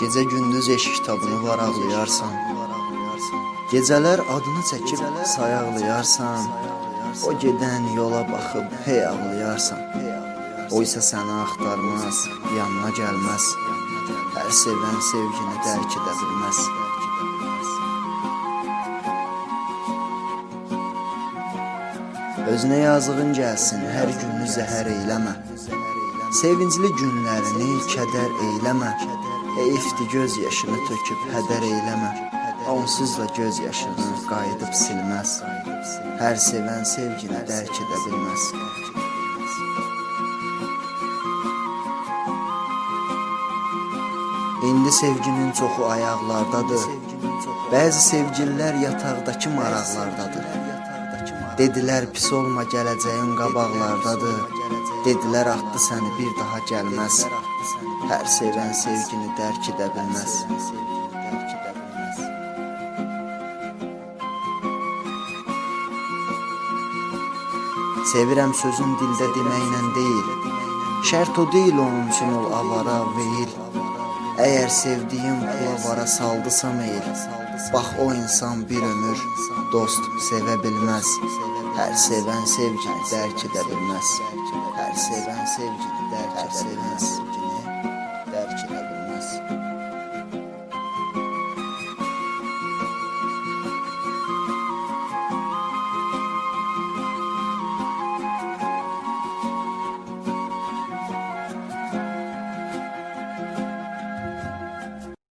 Gecə gündüz eşq kitabını varaqlayarsan. Gecələr adını çəkib sayaqlayarsan. O gedən yola baxıb hey ağlayarsan. O isə səni axtarmaz, yanına gəlməz. Hər sevən sevgini dərk edə bilməz. Özünə yazığın gəlsin, hər gününü zəhər eyləmə. Sevincli günlərini kədər eyləmə. Heyfdi göz yaşını töküb hədər eyləmə. Onsuz da göz yaşını qayıdıb silməz. Hər sevən sevgini dərk edə bilməz. İndi sevginin çoxu ayaqlardadır. Bəzi sevgililər yataqdakı maraqlardadır. Dedilər pis olma gələcəyin qabaqlardadır. Dedilər atdı səni bir daha gəlməz. Hər sevən sevgini dərk edə bilməz. Sevirəm sözün dildə deməklə deyil. Şərt o deyil onun üçün ol avara veyil. Əgər sevdiyin pula vara saldısa meyil. Bax o insan bir ömür dost sevə bilməz. Hər sevən sevgini dərk edə bilməz. Hər sevən sevgini dərk edə bilməz.